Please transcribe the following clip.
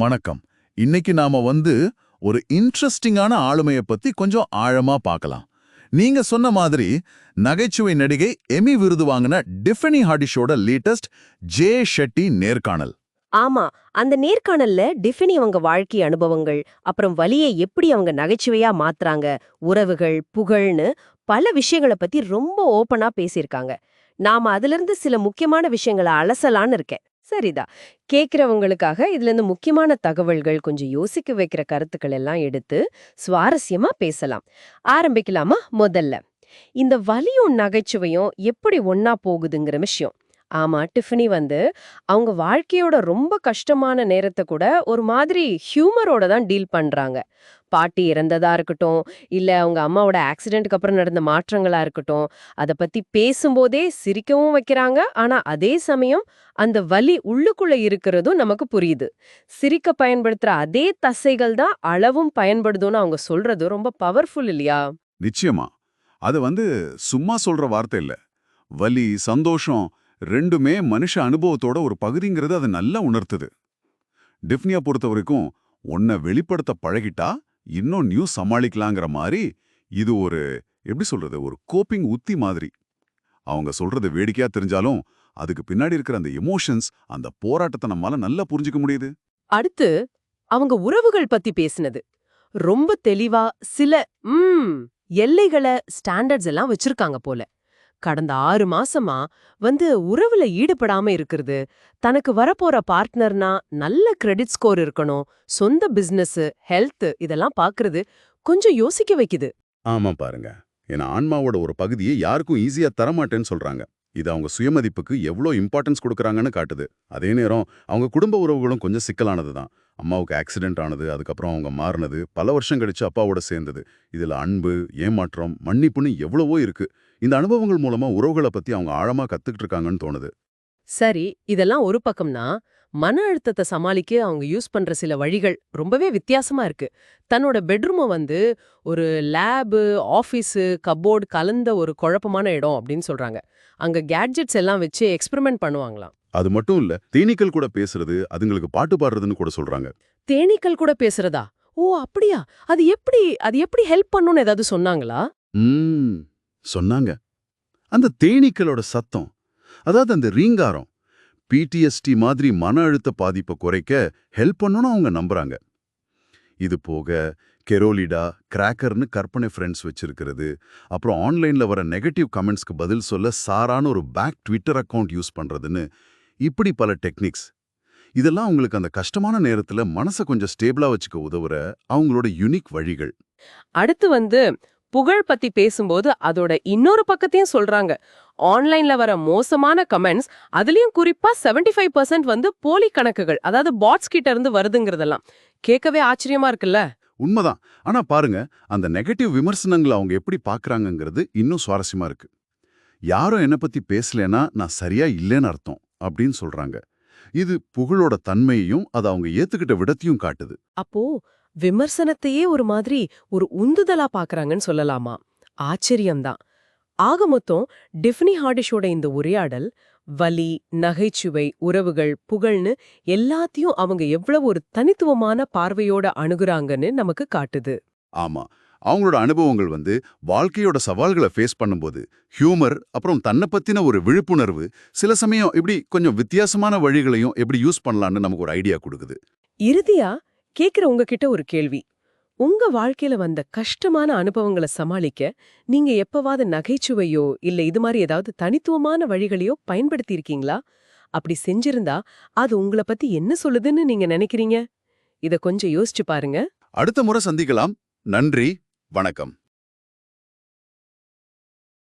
வணக்கம். இன்னைக்கு நாம வந்து ஒரு இன்ட்ரெஸ்டிங்கான ஆளுமைய பத்தி கொஞ்சம் ஆழமா பார்க்கலாம். நீங்க சொன்ன மாதிரி நகைச்சுவை நடிகை எமி விருது வாங்கின டிஃபனி ஹாடிஷோட லேட்டஸ்ட் ஜே ஷெட்டி நேர்காணல். ஆமா அந்த நேர்காணல்ல டிஃபினி அவங்க வாழ்க்கை அனுபவங்கள் அப்புறம் வலியை எப்படி அவங்க நகைச்சுவையா மாத்துறாங்க உறவுகள் புகழ்னு பல விஷயங்களை பத்தி ரொம்ப ஓப்பனா பேசியிருக்காங்க. நாம அதுல இருந்து சில முக்கியமான விஷயங்களை அலசலான்னு இருக்கேன். சரிதா கேக்குறவங்களுக்காக இதுல இருந்து முக்கியமான தகவல்கள் கொஞ்சம் யோசிக்க வைக்கிற கருத்துக்கள் எல்லாம் எடுத்து சுவாரஸ்யமா பேசலாம். ஆரம்பிக்கலாமா? முதல்ல. இந்த வலியும் நகைச்சுவையும் எப்படி ஒன்னா போகுதுங்கிற விஷயம். ஆமா டிஃபனி வந்து அவங்க வாழ்க்கையோட ரொம்ப கஷ்டமான நேரத்தை கூட ஒரு மாதிரி ஹியூமரோட தான் டீல் பண்றாங்க. பாட்டி இறந்ததா இருக்கட்டும் இல்ல அவங்க அம்மாவோட ஆக்சிடென்ட்க்கு அப்புறம் நடந்த மாற்றங்களா இருக்கட்டும் அதை பத்தி பேசும்போதே சிரிக்கவும் வைக்கிறாங்க. ஆனா அதே சமயம் அந்த வலி உள்ளுக்குள்ள இருக்கிறதும் நமக்கு புரியுது. சிரிக்க பயன்படுத்துற அதே தசைகள் தான் அளவும் பயன்படுதுன்னு அவங்க சொல்றது ரொம்ப பவர்ஃபுல் இல்லையா? நிச்சயமா. அது வந்து சும்மா சொல்ற வார்த்தை இல்ல. வலி சந்தோஷம் ரெண்டுமே மனுஷ அனுபவத்தோட ஒரு பகுதிங்கிறது அது நல்லா உணர்த்துது. டிஃப்னியா பொறுத்த வரைக்கும் உன்னை வெளிப்படுத்த பழகிட்டா இன்னும் நியூஸ் சமாளிக்கலாங்கிற மாதிரி இது ஒரு எப்படி சொல்றது ஒரு கோப்பிங் உத்தி மாதிரி. அவங்க சொல்றது வேடிக்கையா தெரிஞ்சாலும் அதுக்கு பின்னாடி இருக்கிற அந்த எமோஷன்ஸ் அந்த போராட்டத்தை நம்மால நல்லா புரிஞ்சுக்க முடியுது. அடுத்து அவங்க உறவுகள் பத்தி பேசினது. ரொம்ப தெளிவா சில உம் எல்லைகளை ஸ்டாண்டர்ட்ஸ் எல்லாம் வச்சிருக்காங்க போல. கடந்த ஆறு மாசமா வந்து உறவுல ஈடுபடாம இருக்கிறது. தனக்கு வரப்போற பார்ட்னர்னா நல்ல கிரெடிட் ஸ்கோர் இருக்கணும். சொந்த பிசினஸ் ஹெல்த் இதெல்லாம் பாக்குறது கொஞ்சம் யோசிக்க வைக்குது. ஆமா பாருங்க. ஏன்னா ஆன்மாவோட ஒரு பகுதியை யாருக்கும் ஈஸியா தரமாட்டேன்னு சொல்றாங்க. இது அவங்க சுயமதிப்புக்கு எவ்வளோ இம்பார்ட்டன்ஸ் கொடுக்குறாங்கன்னு காட்டுது. அதே நேரம் அவங்க குடும்ப உறவுகளும் கொஞ்சம் சிக்கலானது தான் அம்மாவுக்கு ஆக்சிடென்ட் ஆனது அதுக்கப்புறம் அவங்க மாறினது பல வருஷம் கழிச்சு அப்பாவோட சேர்ந்தது. இதுல அன்பு ஏமாற்றம் மன்னிப்புன்னு எவ்வளவோ இருக்கு. இந்த அனுபவங்கள் மூலமா உறவுகளை பத்தி அவங்க ஆழமா கத்துக்கிட்டு இருக்காங்கன்னு தோணுது. சரி இதெல்லாம் ஒரு பக்கம்னா மன அழுத்தத்தை சமாளிக்க அவங்க யூஸ் பண்ற சில வழிகள் ரொம்பவே வித்தியாசமா இருக்கு. தன்னோட பெட்ரூமை வந்து ஒரு லேபு ஆஃபீஸு கப்போர்டு கலந்த ஒரு குழப்பமான இடம் அப்படின்னு சொல்றாங்க. அங்க கேட்ஜெட்ஸ் எல்லாம் வச்சு எக்ஸ்பெரிமெண்ட் பண்ணுவாங்களாம். அது மட்டும் இல்ல தேனீக்கள் கூட பேசுறது அதுங்களுக்கு பாட்டு பாடுறதுன்னு கூட சொல்றாங்க. தேனீக்கள் கூட பேசுறதா? ஓ அப்படியா? அது எப்படி அது எப்படி ஹெல்ப் பண்ணும்னு ஏதாவது சொன்னாங்களா? ம் சொன்னாங்க. அந்த தேனீக்களோட சத்தம் அதாவது அந்த ரீங்காரம் பிடிஎஸ்டி மாதிரி மன அழுத்த பாதிப்பை குறைக்க ஹெல்ப் பண்ணணும்னு அவங்க நம்புறாங்க. இது போக கெரோலிடா கிராக்கர்னு கற்பனை ஃப்ரெண்ட்ஸ் வச்சிருக்கிறது. அப்புறம் ஆன்லைன்ல வர நெகட்டிவ் கமெண்ட்ஸ்க்கு பதில் சொல்ல சாரான ஒரு பேக் ட்விட்டர் அக்கவுண்ட் யூஸ் பண்றதுன்னு இப்படி பல டெக்னிக்ஸ் இதெல்லாம் அவங்களுக்கு அந்த கஷ்டமான நேரத்துல மனசை கொஞ்சம் ஸ்டேபிளா வச்சுக்க உதவுற அவங்களோட யுனிக் வழிகள். அடுத்து வந்து புகழ் பத்தி பேசும்போது அதோட இன்னொரு பக்கத்தையும் சொல்றாங்க. ஆன்லைன்ல வர மோசமான கமெண்ட்ஸ் அதுலயும் குறிப்பா 75% ஃபைவ் பர்சன்ட் வந்து போலி கணக்குகள் அதாவது பாட்ஸ் கிட்ட இருந்து வருதுங்கிறதெல்லாம். கேட்கவே ஆச்சரியமா இருக்குல்ல? உண்மைதான். ஆனா பாருங்க அந்த நெகட்டிவ் விமர்சனங்களை அவங்க எப்படி பார்க்கறாங்கங்கிறது இன்னும் சுவாரஸ்யமா இருக்கு. யாரும் என்னை பத்தி பேசலனா நான் சரியா இல்லைன்னு அர்த்தம். அப்படின்னு சொல்றாங்க. இது புகழோட தன்மையையும் அதை அவங்க ஏத்துக்கிட்ட விடத்தையும் காட்டுது. அப்போ விமர்சனத்தையே ஒரு மாதிரி ஒரு உந்துதலா பாக்குறாங்கன்னு சொல்லலாமா? ஆச்சரியம்தான். ஆக மொத்தம் டிஃப்னி ஹார்டிஷோட இந்த உரையாடல் வலி நகைச்சுவை உறவுகள் புகழ்னு எல்லாத்தையும் அவங்க எவ்வளவு ஒரு தனித்துவமான பார்வையோட அணுகுறாங்கன்னு நமக்கு காட்டுது. ஆமா. அவங்களோட அனுபவங்கள் வந்து வாழ்க்கையோட சவால்களை ஃபேஸ் பண்ணும்போது ஹியூமர் அப்புறம் தன்னை பத்தின ஒரு விழிப்புணர்வு சில சமயம் இப்படி கொஞ்சம் வித்தியாசமான வழிகளையும் எப்படி யூஸ் பண்ணலாம்னு நமக்கு ஒரு ஐடியா கொடுக்குது. இறுதியா கேக்குற உங்ககிட்ட ஒரு கேள்வி. உங்க வாழ்க்கையில வந்த கஷ்டமான அனுபவங்களை சமாளிக்க நீங்க எப்பவாவது நகைச்சுவையோ இல்ல இது மாதிரி ஏதாவது தனித்துவமான வழிகளையோ பயன்படுத்தி இருக்கீங்களா அப்படி செஞ்சிருந்தா அது உங்கள பத்தி என்ன சொல்லுதுன்னு நீங்க நினைக்கிறீங்க? இத கொஞ்சம் யோசிச்சு பாருங்க. அடுத்த முறை சந்திக்கலாம். நன்றி. வணக்கம்.